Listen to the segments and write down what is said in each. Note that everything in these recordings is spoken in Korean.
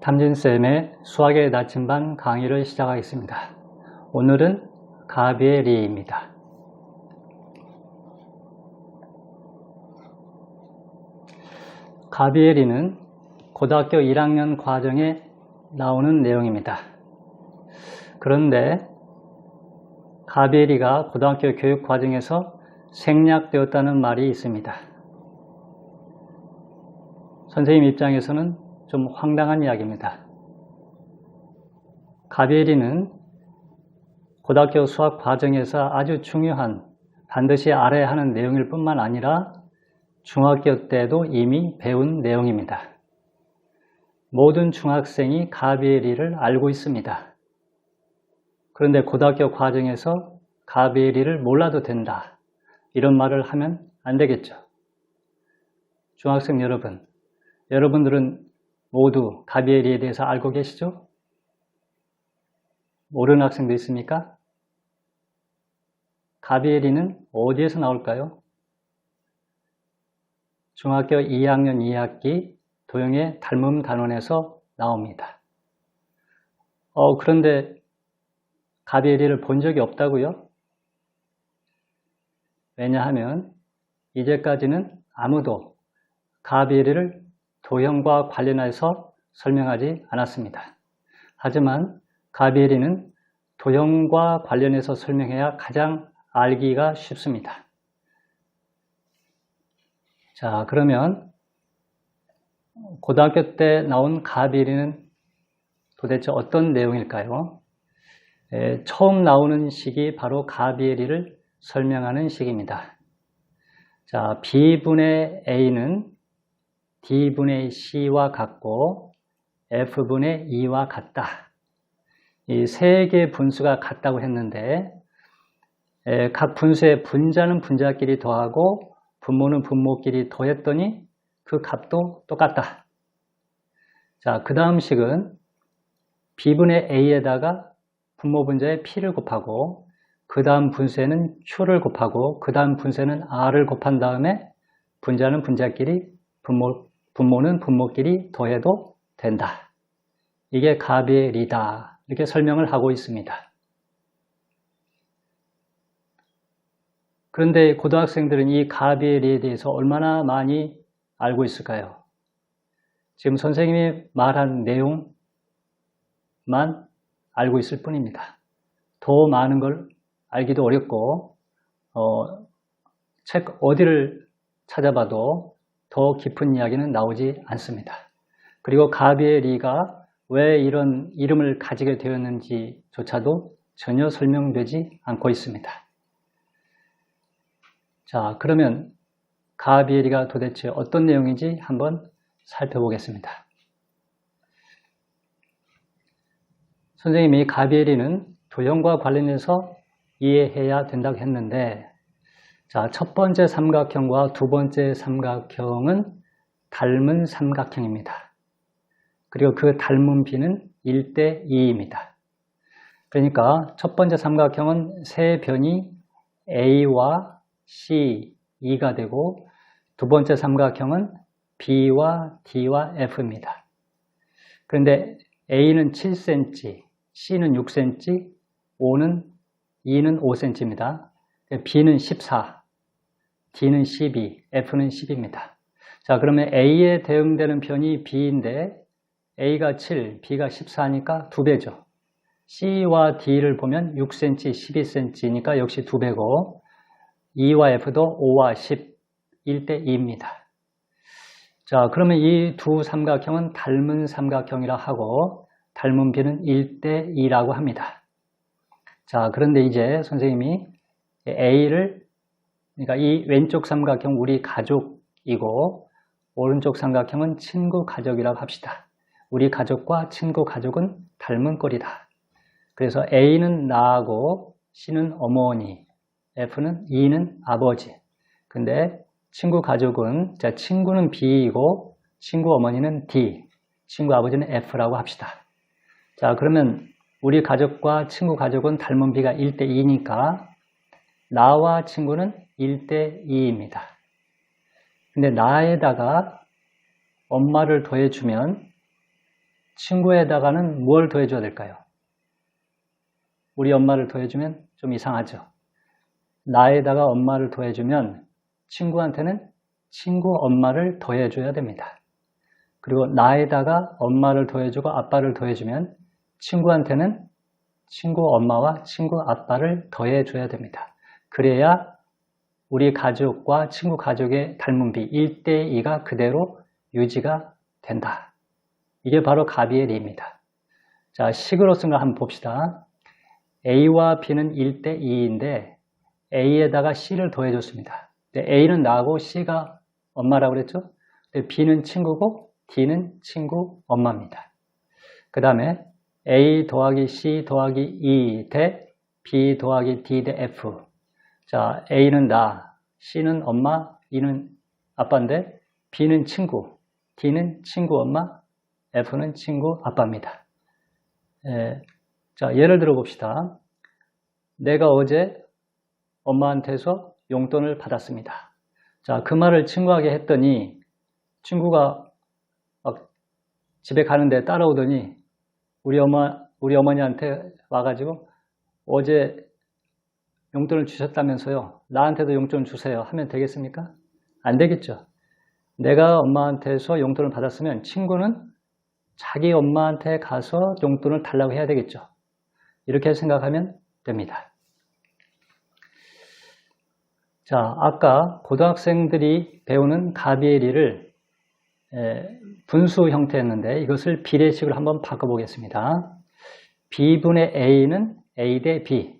탐진쌤의 수학의 나침반 강의를 시작하겠습니다. 오늘은 가비엘이입니다. 가비엘이는 고등학교 1학년 과정에 나오는 내용입니다. 그런데 가비엘이가 고등학교 교육 과정에서 생략되었다는 말이 있습니다. 선생님 입장에서는 좀 황당한 이야기입니다. 가비엘이는 고등학교 수학 과정에서 아주 중요한 반드시 알아야 하는 내용일 뿐만 아니라 중학교 때도 이미 배운 내용입니다. 모든 중학생이 가비엘이를 알고 있습니다. 그런데 고등학교 과정에서 가비엘이를 몰라도 된다. 이런 말을 하면 안 되겠죠. 중학생 여러분, 여러분들은 모두 가비엘이에 대해서 알고 계시죠? 모르는 학생도 있습니까? 가비엘이는 어디에서 나올까요? 중학교 2학년 2학기 도형의 닮음 단원에서 나옵니다. 어, 그런데 가비엘이를 본 적이 없다고요? 왜냐하면 이제까지는 아무도 가비엘이를 도형과 관련해서 설명하지 않았습니다. 하지만 가비엘이는 도형과 관련해서 설명해야 가장 알기가 쉽습니다. 자, 그러면 고등학교 때 나온 가비엘이는 도대체 어떤 내용일까요? 에, 처음 나오는 식이 바로 가비엘이를 설명하는 식입니다. 자, B분의 A는 D분의 C와 같고 F분의 E와 같다. 이 세 개의 분수가 같다고 했는데 각 분수의 분자는 분자끼리 더하고 분모는 분모끼리 더했더니 그 값도 똑같다. 자, 그 다음 식은 B분의 A에다가 분모 분자의 P를 곱하고 그 다음 분수에는 Q를 곱하고 그 다음 분수에는 R을 곱한 다음에 분자는 분자끼리 분모, 분모는 분모끼리 더해도 된다. 이게 가비엘이다. 이렇게 설명을 하고 있습니다. 그런데 고등학생들은 이 가비엘에 대해서 얼마나 많이 알고 있을까요? 지금 선생님이 말한 내용만 알고 있을 뿐입니다. 더 많은 걸 알기도 어렵고 어, 책 어디를 찾아봐도 더 깊은 이야기는 나오지 않습니다. 그리고 가비엘이가 왜 이런 이름을 가지게 되었는지조차도 전혀 설명되지 않고 있습니다. 자, 그러면 가비엘이가 도대체 어떤 내용인지 한번 살펴보겠습니다. 선생님이 가비엘이는 도형과 관련해서 이해해야 된다고 했는데 자, 첫 번째 삼각형과 두 번째 삼각형은 닮은 삼각형입니다. 그리고 그 닮은 비는 1대 2입니다. 그러니까 첫 번째 삼각형은 세 변이 A와 C, E가 되고 두 번째 삼각형은 B와 D와 F입니다. 그런데 A는 7cm, C는 6cm, O는 E는 5cm입니다. B는 14, D는 12, F는 10입니다. 자, 그러면 A에 대응되는 편이 B인데 A가 7, B가 14니까 2배죠. C와 D를 보면 6cm, 12cm니까 역시 2배고 2와 F도 5와 10, 1대 2입니다. 자, 그러면 이 두 삼각형은 닮은 삼각형이라 하고 닮은 비는 1대 2라고 합니다. 자, 그런데 이제 선생님이 A를 그러니까 이 왼쪽 삼각형 우리 가족이고 오른쪽 삼각형은 친구 가족이라고 합시다. 우리 가족과 친구 가족은 닮은 꼴이다. 그래서 A는 나하고 C는 어머니, F는 2는 아버지. 근데 친구 가족은, 자, 친구는 B이고, 친구 어머니는 D, 친구 아버지는 F라고 합시다. 자, 그러면 우리 가족과 친구 가족은 닮은 비가 1대 2니까 나와 친구는 1대 2입니다. 근데 나에다가 엄마를 더해주면 친구에다가는 뭘 더해줘야 될까요? 우리 엄마를 더해주면 좀 이상하죠. 나에다가 엄마를 더해주면 친구한테는 친구 엄마를 더해줘야 됩니다. 그리고 나에다가 엄마를 더해주고 아빠를 더해주면 친구한테는 친구 엄마와 친구 아빠를 더해줘야 됩니다. 그래야 우리 가족과 친구 가족의 닮은 비 1대2가 그대로 유지가 된다. 이게 바로 가비의 리입니다. 자, 식으로 쓴 걸 한번 봅시다. A와 B는 1대2인데 A에다가 C를 더해줬습니다. A는 나하고 C가 엄마라고 그랬죠? B는 친구고 D는 친구 엄마입니다. 그 다음에 A 더하기 C 더하기 E 대 B 더하기 D 대 F. 자, A는 나, C는 엄마, E는 아빠인데 B는 친구, D는 친구 엄마, F는 친구 아빠입니다. 예, 자, 예를 들어 봅시다. 내가 어제 엄마한테서 용돈을 받았습니다. 자, 그 말을 친구에게 했더니 친구가 막 집에 가는데 따라오더니 우리 엄마, 우리 어머니한테 와가지고 어제 용돈을 주셨다면서요. 나한테도 용돈 주세요. 하면 되겠습니까? 안 되겠죠. 내가 엄마한테서 용돈을 받았으면 친구는 자기 엄마한테 가서 용돈을 달라고 해야 되겠죠. 이렇게 생각하면 됩니다. 자, 아까 고등학생들이 배우는 가비에리를 분수 형태였는데 이것을 비례식으로 한번 바꿔보겠습니다. B분의 A는 A 대 B,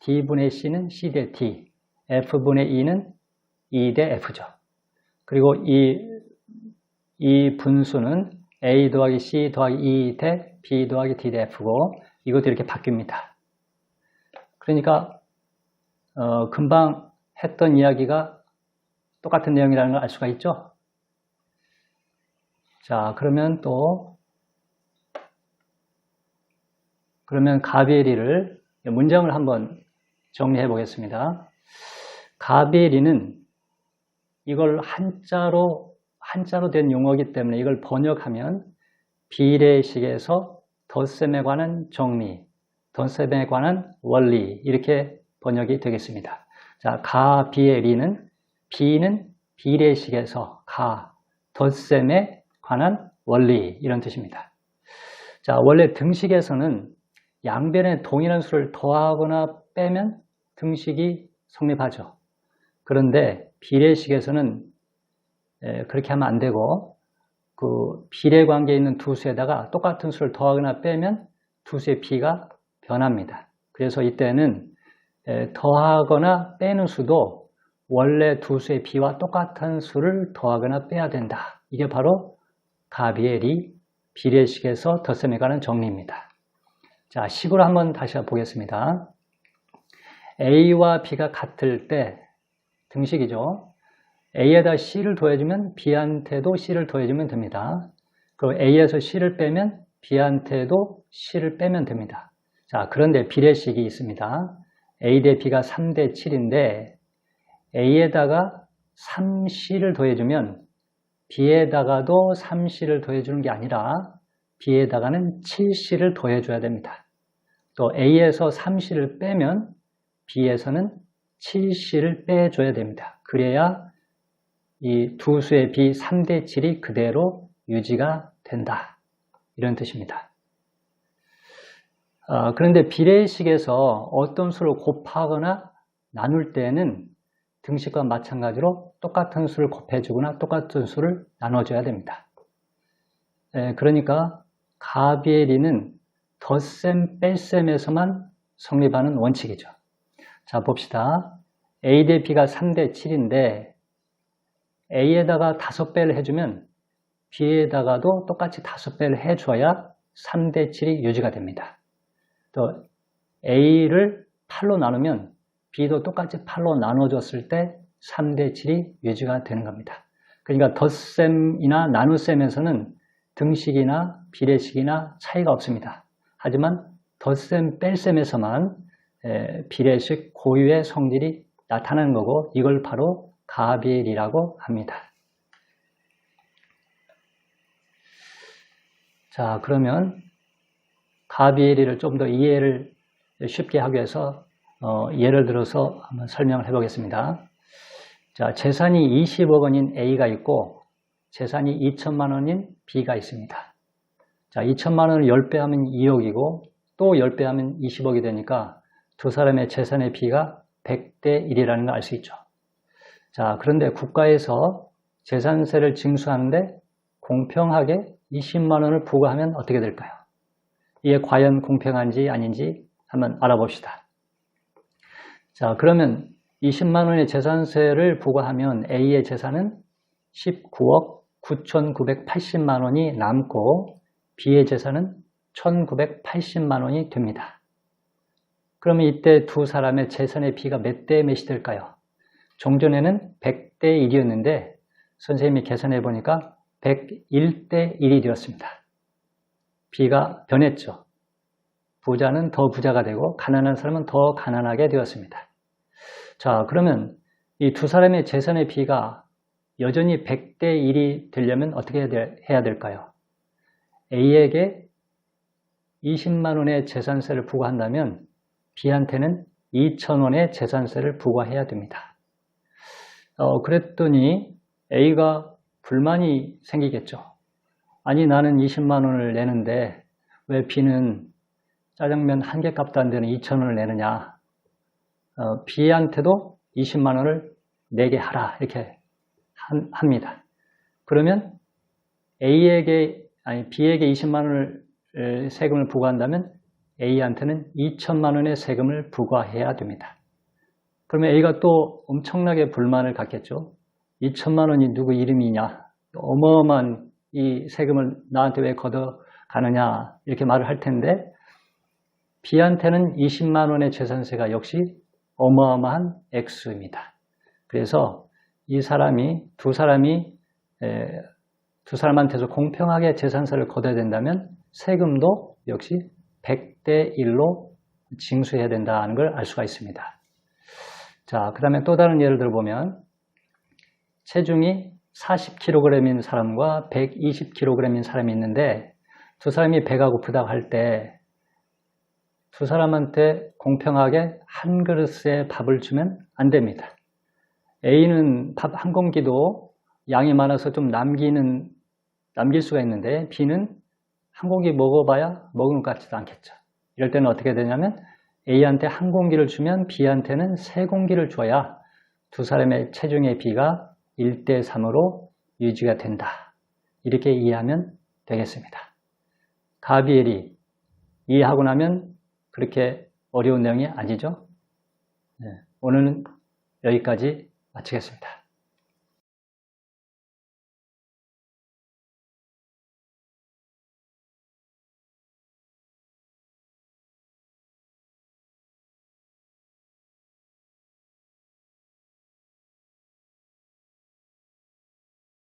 D분의 C는 C 대 D, F분의 E는 E 대 F죠. 그리고 이, 이 분수는 A 더하기 C 더하기 E 대 B 더하기 D 대 F고 이것도 이렇게 바뀝니다. 그러니까 어, 금방 했던 이야기가 똑같은 내용이라는 걸 알 수가 있죠. 자, 그러면 또 그러면 가비에리를 문장을 한번 정리해 보겠습니다. 가비에리는 이걸 한자로 한자로 된 용어이기 때문에 이걸 번역하면 비례식에서 덧셈에 관한 정리, 덧셈에 관한 원리 이렇게 번역이 되겠습니다. 자, 가, 비의 리는 비는 비례식에서 가, 덧셈에 관한 원리 이런 뜻입니다. 자, 원래 등식에서는 양변에 동일한 수를 더하거나 빼면 등식이 성립하죠. 그런데 비례식에서는 그렇게 하면 안 되고 그 비례 관계에 있는 두 수에다가 똑같은 수를 더하거나 빼면 두 수의 비가 변합니다. 그래서 이때는 더하거나 빼는 수도 원래 두 수의 비와 똑같은 수를 더하거나 빼야 된다. 이게 바로 가비엘이 비례식에서 덧셈에 관한 정리입니다. 자, 식으로 한번 다시 보겠습니다. A와 B가 같을 때 등식이죠. A에다 C를 더해주면 B한테도 C를 더해주면 됩니다. 그리고 A에서 C를 빼면 B한테도 C를 빼면 됩니다. 자, 그런데 비례식이 있습니다. A 대 B가 3 대 7인데 A에다가 3C를 더해주면 B에다가도 3C를 더해주는 게 아니라 B에다가는 7C를 더해줘야 됩니다. 또 A에서 3C를 빼면 B에서는 7C를 빼줘야 됩니다. 그래야 이 두 수의 B 3대 7이 그대로 유지가 된다. 이런 뜻입니다. 어, 그런데 비례식에서 어떤 수를 곱하거나 나눌 때는 등식과 마찬가지로 똑같은 수를 곱해주거나 똑같은 수를 나눠줘야 됩니다. 에, 그러니까 가비에리는 덧셈 뺄셈에서만 성립하는 원칙이죠. 자 봅시다. A 대 B가 3대 7인데 A에다가 5배를 해주면 B에다가도 똑같이 5배를 해줘야 3대 7이 유지가 됩니다. 또 A를 8로 나누면 B도 똑같이 8로 나눠줬을 때 3대 7이 유지가 되는 겁니다. 그러니까 덧셈이나 나눗셈에서는 등식이나 비례식이나 차이가 없습니다. 하지만 덧셈, 뺄셈에서만 비례식 고유의 성질이 나타나는 거고 이걸 바로 가비엘이라고 합니다. 자, 그러면 가비엘이를 좀 더 이해를 쉽게 하기 위해서 어, 예를 들어서 한번 설명을 해보겠습니다. 자, 재산이 20억 원인 A가 있고 재산이 2천만 원인 B가 있습니다. 자, 2천만 원을 10배 하면 2억이고 또 10배 하면 20억이 되니까 두 사람의 재산의 비가 100대 1이라는 걸 알 수 있죠. 자, 그런데 국가에서 재산세를 징수하는데 공평하게 20만 원을 부과하면 어떻게 될까요? 이게 과연 공평한지 아닌지 한번 알아봅시다. 자, 그러면 20만 원의 재산세를 부과하면 A의 재산은 19억 9,980만 원이 남고 B의 재산은 1,980만 원이 됩니다. 그러면 이때 두 사람의 재산의 비가 몇 대 몇이 될까요? 종전에는 100대 1이었는데 선생님이 계산해 보니까 101대 1이 되었습니다. 비가 변했죠. 부자는 더 부자가 되고 가난한 사람은 더 가난하게 되었습니다. 자, 그러면 이 두 사람의 재산의 비가 여전히 100대 1이 되려면 어떻게 해야 될까요? A에게 20만 원의 재산세를 부과한다면 B한테는 2천 원의 재산세를 부과해야 됩니다. 어, 그랬더니 A가 불만이 생기겠죠. 아니 나는 20만 원을 내는데 왜 B는 짜장면 한 개 값도 안 되는 2천 원을 내느냐. 어, B한테도 20만 원을 내게 하라 이렇게 한, 합니다. 그러면 A에게 아니 B에게 20만 원을 세금을 부과한다면 A한테는 2천만 원의 세금을 부과해야 됩니다. 그러면 A가 또 엄청나게 불만을 갖겠죠. 2천만 원이 누구 이름이냐? 어마어마한 이 세금을 나한테 왜 걷어가느냐? 이렇게 말을 할 텐데 B한테는 20만 원의 재산세가 역시 어마어마한 액수입니다. 그래서 이 사람이 두 사람이 에, 두 사람한테서 공평하게 재산세를 걷어야 된다면 세금도 역시 100대 1로 징수해야 된다는 걸 알 수가 있습니다. 자, 그 다음에 또 다른 예를 들어보면 체중이 40kg인 사람과 120kg인 사람이 있는데 두 사람이 배가 고프다고 할 때 두 사람한테 공평하게 한 그릇의 밥을 주면 안 됩니다. A는 밥 한 공기도 양이 많아서 좀 남기는 남길 수가 있는데 B는 한 공기 먹어봐야 먹은 것 같지도 않겠죠. 이럴 때는 어떻게 되냐면 A한테 한 공기를 주면 B한테는 세 공기를 줘야 두 사람의 체중의 비가 1대 3으로 유지가 된다. 이렇게 이해하면 되겠습니다. 가비엘이 이해하고 나면 그렇게 어려운 내용이 아니죠. 네, 오늘은 여기까지 마치겠습니다.